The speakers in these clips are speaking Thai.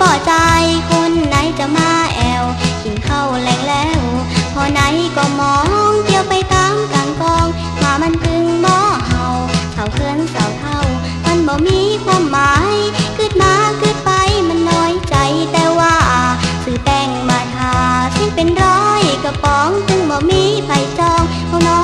ป่อใจคนไหนจะมาแอวกินข้าวแรงแล้ว พอไหนก็มองเที่ยวไปตามกลางกอง มามันพึงหม้อเห่าเห่าเคลื่อนเสาเท่า มันบ่มีความหมายขึ้นมาขึ้นไปมันน้อยใจแต่ว่าซื้อแป้งมาทาซึ่งเป็นร้อยกระป๋องซึ่งบ่มีไฟจองเขาน้อง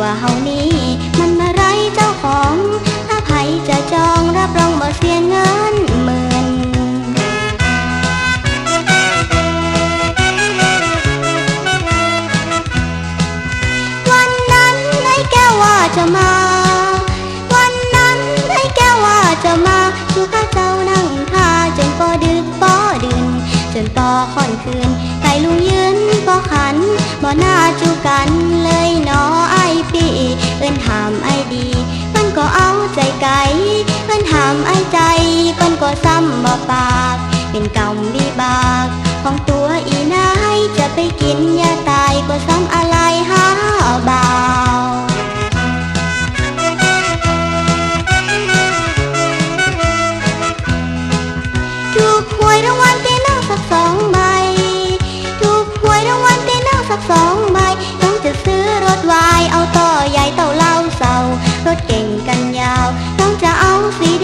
ว่าเฮานี้ มันมาไรเจ้าของถ้าไผจะจองรับรองบ่เสียเงินหมื่นวันนั้นไอ้แก้วว่าจะมา วันนั้นไอ้แก้วว่าจะมาชูข้าเจ้านั่งท่าจนปอดึกปอดื่นจนปอค่อนคืนไก่ลุงยืนปอขันบ่หน่า ไก่เพิ่นหามไอ้ใจเพิ่นก็ซ้ำบ่ปาก เป็นกรรมบีบาก ของตัวอีนายจะไปกินยาตายก็ซ้ำอะไรหาบาถูกหวยรางวัลเต้หน้าสักสองใบถูกหวยรางวัลเต้หน้าสักสองใบต้องจะซื้อรถวายเอาต่อใหญ่เต่าเล่าเสารถเก่งกันยาว จะเอาฟิ